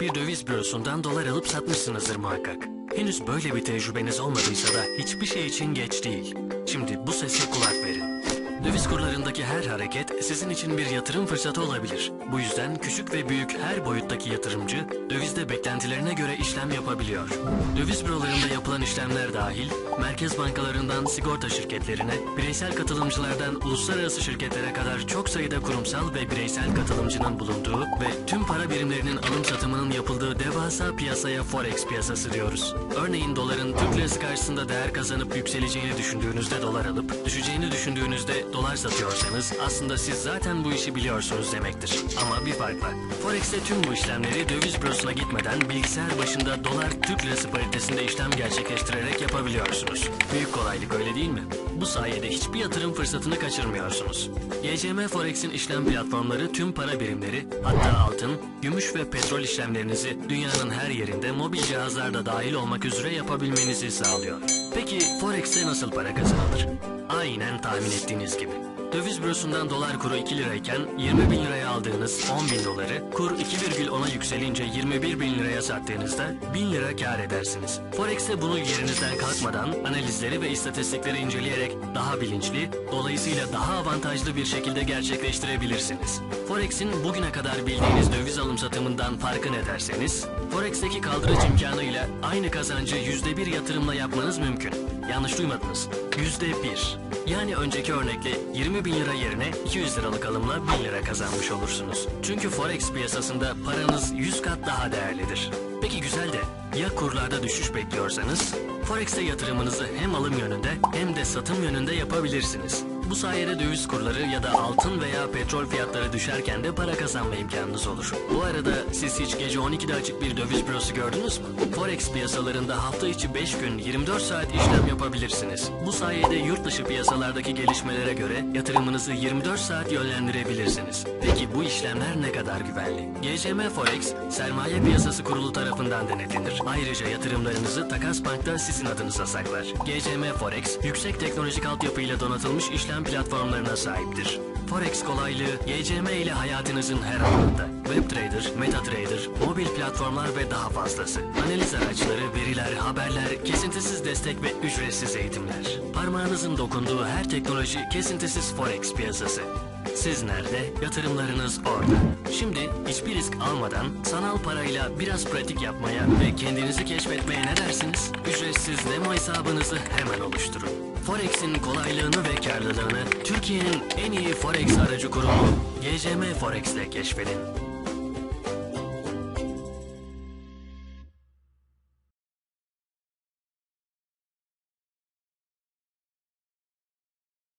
Bir döviz bürosundan dolar alıp satmışsınızdır muhakkak. Henüz böyle bir tecrübeniz olmadıysa da hiçbir şey için geç değil. Şimdi bu sese kulak verin. Döviz kurlarındaki her hareket sizin için bir yatırım fırsatı olabilir. Bu yüzden küçük ve büyük her boyuttaki yatırımcı dövizde beklentilerine göre işlem yapabiliyor. Döviz bürolarında yapılan işlemler dahil, merkez bankalarından sigorta şirketlerine, bireysel katılımcılardan uluslararası şirketlere kadar çok sayıda kurumsal ve bireysel katılımcının bulunduğu ve tüm para birimlerinin alım satımının yapıldığı devasa piyasaya forex piyasası diyoruz. Örneğin doların Türk lirası karşısında değer kazanıp yükseleceğini düşündüğünüzde dolar alıp, düşeceğini düşündüğünüzde dolar satıyorsanız aslında siz zaten bu işi biliyorsunuz demektir. Ama bir fark var. Forex'te tüm bu işlemleri döviz bürosuna gitmeden bilgisayar başında dolar Türk lirası paritesinde işlem gerçekleştirerek yapabiliyorsunuz. Büyük kolaylık öyle değil mi? Bu sayede hiçbir yatırım fırsatını kaçırmıyorsunuz. YCM Forex'in işlem platformları tüm para birimleri, hatta altın, gümüş ve petrol işlemlerinizi dünyanın her yerinde mobil cihazlarda dahil olmak üzere yapabilmenizi sağlıyor. Peki Forex'te nasıl para kazanılır? Aynen tahmin ettiğiniz gibi. Döviz bürosundan dolar kuru 2 lirayken 20 bin liraya aldığınız 10 bin doları kur 2,10'a yükselince 21 bin liraya sattığınızda 1000 lira kar edersiniz. Forex'te bunu yerinizden kalkmadan analizleri ve istatistikleri inceleyerek daha bilinçli, dolayısıyla daha avantajlı bir şekilde gerçekleştirebilirsiniz. Forex'in bugüne kadar bildiğiniz döviz alım satımından farkı ne derseniz, Forex'teki kaldırıç imkanıyla aynı kazancı %1 yatırımla yapmanız mümkün. Yanlış duymadınız. Yüzde bir. Yani önceki örnekle 20 bin lira yerine 200 liralık alımla 1000 lira kazanmış olursunuz. Çünkü Forex piyasasında paranız 100 kat daha değerlidir. Peki güzel de ya kurlarda düşüş bekliyorsanız? Forex'te yatırımınızı hem alım yönünde hem de satım yönünde yapabilirsiniz. Bu sayede döviz kurları ya da altın veya petrol fiyatları düşerken de para kazanma imkanınız olur. Bu arada siz hiç gece 12'de açık bir döviz bürosu gördünüz mü? Forex piyasalarında hafta içi 5 gün 24 saat işlem yapabilirsiniz. Bu sayede yurt dışı piyasalardaki gelişmelere göre yatırımınızı 24 saat yönlendirebilirsiniz. Peki bu işlemler ne kadar güvenli? GCM Forex, Sermaye Piyasası Kurulu tarafından denetlenir. Ayrıca yatırımlarınızı Takas Bank'ta sizin adınıza saklar. GCM Forex, yüksek teknolojik altyapıyla donatılmış işlem platformlarına sahiptir. Forex kolaylığı YCM ile hayatınızın her alanında. WebTrader, MetaTrader, mobil platformlar ve daha fazlası. Analiz araçları, veriler, haberler, kesintisiz destek ve ücretsiz eğitimler. Parmağınızın dokunduğu her teknoloji kesintisiz Forex piyasası. Siz nerede? Yatırımlarınız orada. Şimdi hiçbir risk almadan sanal parayla biraz pratik yapmaya ve kendinizi keşfetmeye ne dersiniz? Ücretsiz demo hesabınızı hemen oluşturun. Forex'in kolaylığını ve karlılığını Türkiye'nin en iyi Forex aracı kurumu GCM Forex ile keşfedin.